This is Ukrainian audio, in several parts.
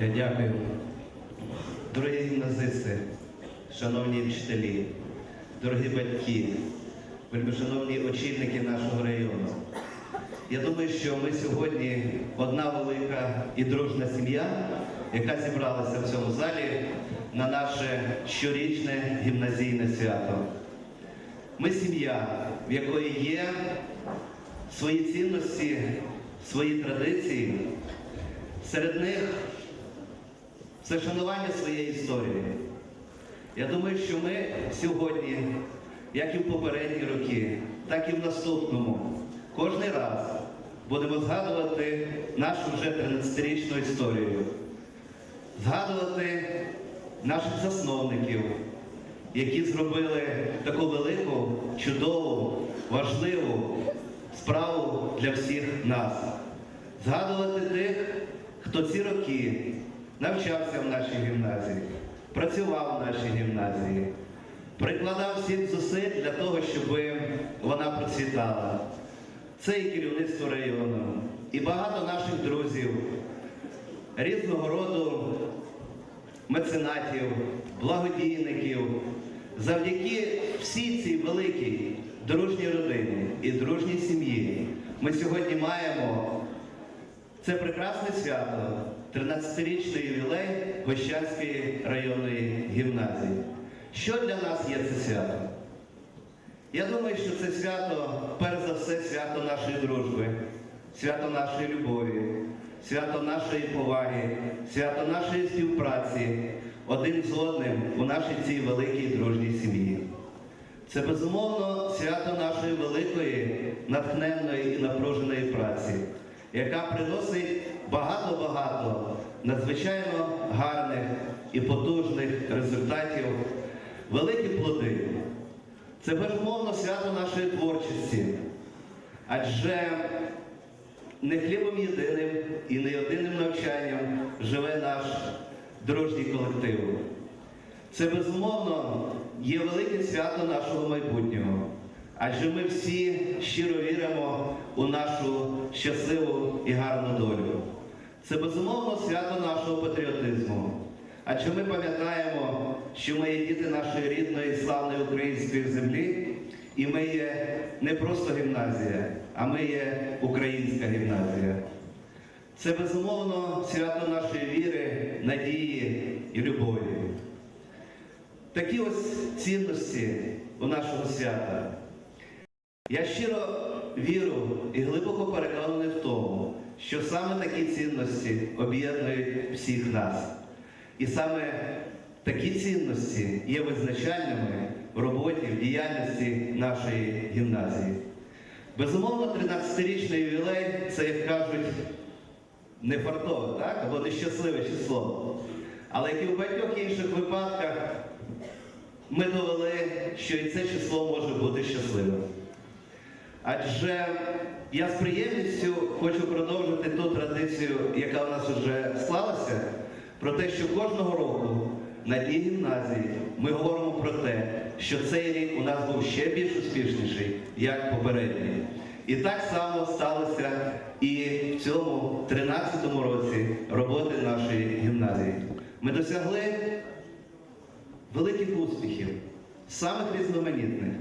Е, Дякую. Дорогі гімназисти, шановні вчителі, дорогі батьки, вельмишановні очільники нашого району. Я думаю, що ми сьогодні одна велика і дружна сім'я, яка зібралася в цьому залі на наше щорічне гімназійне свято. Ми сім'я, в якої є свої цінності, свої традиції. Серед них це шанування своєї історії. Я думаю, що ми сьогодні, як і в попередні роки, так і в наступному, кожен раз будемо згадувати нашу вже 13-річну історію, згадувати наших засновників, які зробили таку велику, чудову, важливу справу для всіх нас. Згадувати тих, хто ці роки навчався в нашій гімназії, працював в нашій гімназії, прикладав всіх зусиль для того, щоб вона процвітала. Це і керівництво району, і багато наших друзів, різного роду меценатів, благодійників. Завдяки всій цій великій дружній родині і дружній сім'ї ми сьогодні маємо це прекрасне свято, 13-річний ювілей Гощанської районної гімназії. Що для нас є це свято? Я думаю, що це свято, перш за все, свято нашої дружби, свято нашої любові, свято нашої поваги, свято нашої співпраці один з одним у нашій цій великій дружній сім'ї. Це безумовно свято нашої великої, натхненної і напруженої праці, яка приносить надзвичайно гарних і потужних результатів, великі плоди. Це безумовно свято нашої творчості, адже не хлібом єдиним і не єдиним навчанням живе наш дружній колектив. Це безумовно є велике свято нашого майбутнього, адже ми всі щиро віримо у нашу щасливу і гарну долю. Це безумовно свято нашого патріотизму. Адже ми пам'ятаємо, що ми є діти нашої рідної славної української землі, і ми є не просто гімназія, а ми є українська гімназія. Це безумовно свято нашої віри, надії і любові. Такі ось цінності у нашого свята. Я щиро віру і глибоко переконаний в тому, що саме такі цінності об'єднують всіх нас. І саме такі цінності є визначальними в роботі, в діяльності нашої гімназії. Безумовно, 13-річний ювілей це, як кажуть, не фартове, так? або нещасливе число. Але як і в багатьох інших випадках, ми довели, що і це число може бути щасливим. Адже я з приємністю хочу продовжити ту традицію, яка в нас вже склалася, про те, що кожного року на тій гімназії ми говоримо про те, що цей рік у нас був ще більш успішніший, як попередній. І так само сталося і в цьому 13-му році роботи нашої гімназії. Ми досягли великих успіхів, самих різноманітних.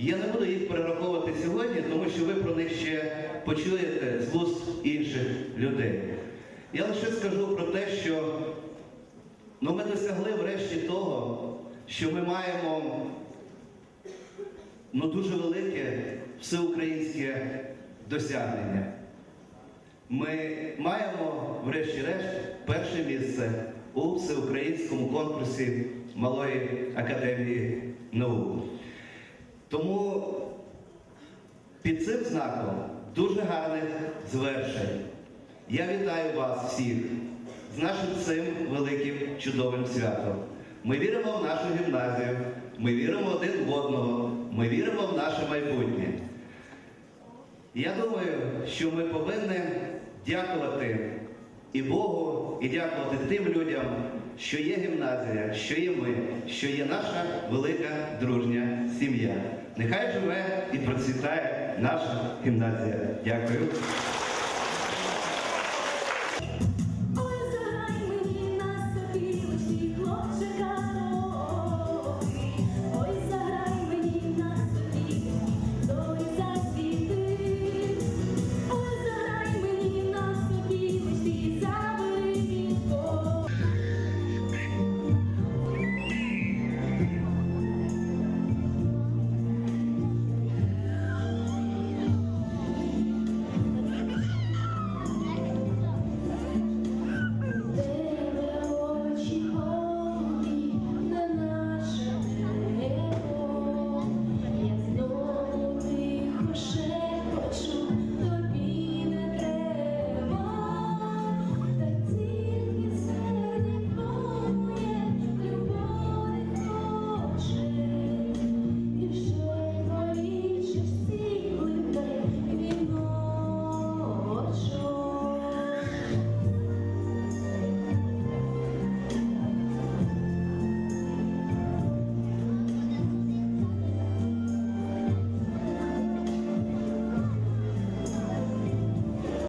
Я не буду їх перераховувати сьогодні, тому що ви про них ще почуєте з вуст інших людей. Я лише скажу про те, що ну, ми досягли врешті того, що ми маємо ну, дуже велике всеукраїнське досягнення. Ми маємо, врешті-решт, перше місце у всеукраїнському конкурсі Малої академії наук. Тому під цим знаком дуже гарних звершень. Я вітаю вас всіх з нашим цим великим чудовим святом. Ми віримо в нашу гімназію, ми віримо один в одного, ми віримо в наше майбутнє. Я думаю, що ми повинні дякувати і Богу, і дякувати тим людям, що є гімназія, що є ми, що є наша велика дружня сім'я. Нехай живе і процвітає наша гімназія. Дякую.